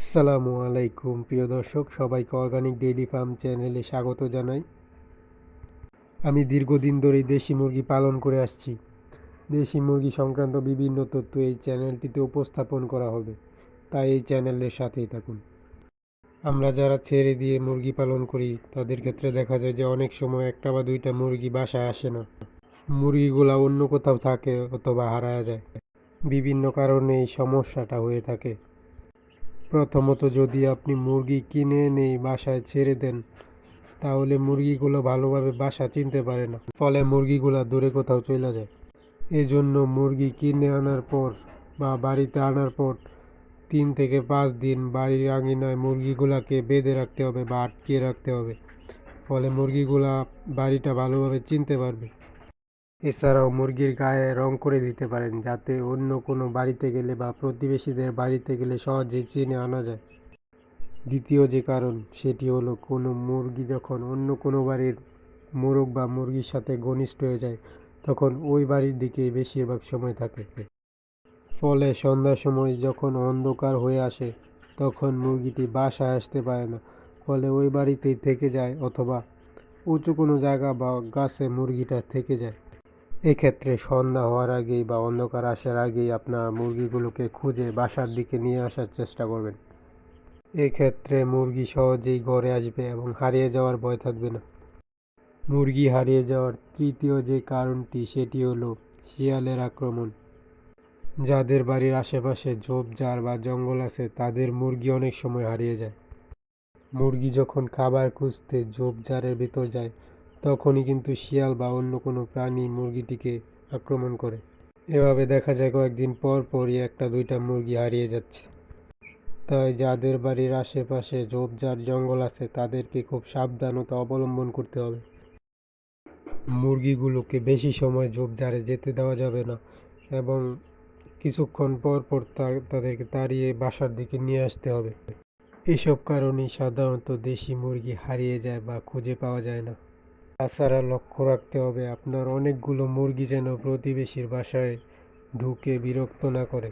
আসসালামু আলাইকুম, প্রিয় দর্শক। সবাইকে অর্গানিক ডেইলি ফার্ম চ্যানেলে স্বাগত জানাই। আমি দীর্ঘদিন ধরেই দেশি মুরগি পালন করে আসছি। দেশি মুরগি সংক্রান্ত বিভিন্ন তথ্য এই চ্যানেলটিতে উপস্থাপন করা হবে। তাই এই চ্যানেলের সাথেই থাকুন। আমরা যারা ছেড়ে দিয়ে মুরগি পালন করি, তাদের ক্ষেত্রে দেখা যায় যে অনেক সময় একটা বা দুইটা মুরগি বাসায় আসে না। মুরগিগুলা অন্য কোথাও থাকে অথবা হারায় যায়। বিভিন্ন কারণে এই সমস্যাটা হয়ে থাকে। প্রথমত যদি আপনি মুরগি কিনে এনে বাসায় ছেড়ে দেন, তাহলে মুরগিগুলো ভালোভাবে বাসা চিনতে পারে না। ফলে মুরগিগুলো দূরে কোথাও চলে যায়। এজন্য মুরগি কিনে আনার পর বা বাড়িতে আনার পর তিন থেকে পাঁচ দিন বাড়ির আঙিনায় মুরগিগুলাকে বেঁধে রাখতে হবে বা আটকে রাখতে হবে। ফলে মুরগিগুলা বাড়িটা ভালোভাবে চিনতে পারবে। এছাড়াও মুরগির গায়ে রং করে দিতে পারেন যাতে অন্য কোনো বাড়িতে গেলে বা প্রতিবেশীদের বাড়িতে গেলে সহজেই চিনে আনা যায়। দ্বিতীয় যে কারণ, সেটি হলো কোনো মুরগি যখন অন্য কোনো বাড়ির মোরগ বা মুরগির সাথে ঘনিষ্ঠ হয়ে যায়, তখন ওই বাড়ির দিকেই বেশিরভাগ সময় থাকে। ফলে সন্ধ্যার সময় যখন অন্ধকার হয়ে আসে, তখন মুরগিটি বাসায় আসতে পারে না। ফলে ওই বাড়িতেই থেকে যায় অথবা উঁচু কোনো জায়গা বা গাছে মুরগিটা থেকে যায়। এক্ষেত্রে সন্ধ্যা হওয়ার আগেই বা অন্ধকার আসার আগেই আপনার মুরগিগুলোকে খুঁজে বাসার দিকে নিয়ে আসার চেষ্টা করবেন। এক্ষেত্রে মুরগি সহজেই ঘরে আসবে এবং হারিয়ে যাওয়ার ভয় থাকবে না। মুরগি হারিয়ে যাওয়ার তৃতীয় যে কারণটি সেটি হলো শিয়ালের আক্রমণ। যাদের বাড়ির আশেপাশে ঝোপঝাড় বা জঙ্গল আছে, তাদের মুরগি অনেক সময় হারিয়ে যায়। মুরগি যখন খাবার খুঁজতে ঝোপঝাড়ের ভিতর যায় তখনই কিন্তু শিয়াল বা অন্য কোনো প্রাণী মুরগিটিকে আক্রমণ করে। এভাবে দেখা যায় কয়েকদিন পর পরই একটা দুইটা মুরগি হারিয়ে যাচ্ছে। তাই যাদের বাড়ির আশেপাশে ঝোপঝাড় জঙ্গল আছে, তাদেরকে খুব সাবধানতা অবলম্বন করতে হবে। মুরগিগুলোকে বেশি সময় ঝোপঝাড়ে যেতে দেওয়া যাবে না এবং কিছুক্ষণ পর পর তাদেরকে তাড়িয়ে বাসার দিকে নিয়ে আসতে হবে। এসব কারণেই সাধারণত দেশি মুরগি হারিয়ে যায় বা খুঁজে পাওয়া যায় না। তাছাড়া লক্ষ্য রাখতে হবে। আপনার অনেকগুলো মুরগি যেন প্রতিবেশীর বাসায় ঢুকে বিরক্ত না করে।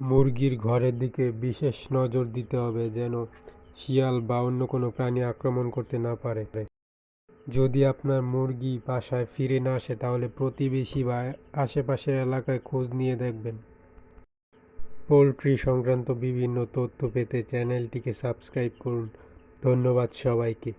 মুরগির ঘরের দিকে বিশেষ নজর দিতে হবে যেন শিয়াল বা অন্য কোনো প্রাণী আক্রমণ করতে না পারে। যদি আপনার মুরগি বাসায় ফিরে না আসে, তাহলে প্রতিবেশী বা আশেপাশের এলাকায় খোঁজ নিয়ে দেখবেন। পোলট্রি সংক্রান্ত বিভিন্ন তথ্য পেতে চ্যানেলটিকে সাবস্ক্রাইব করুন। ধন্যবাদ সবাইকে।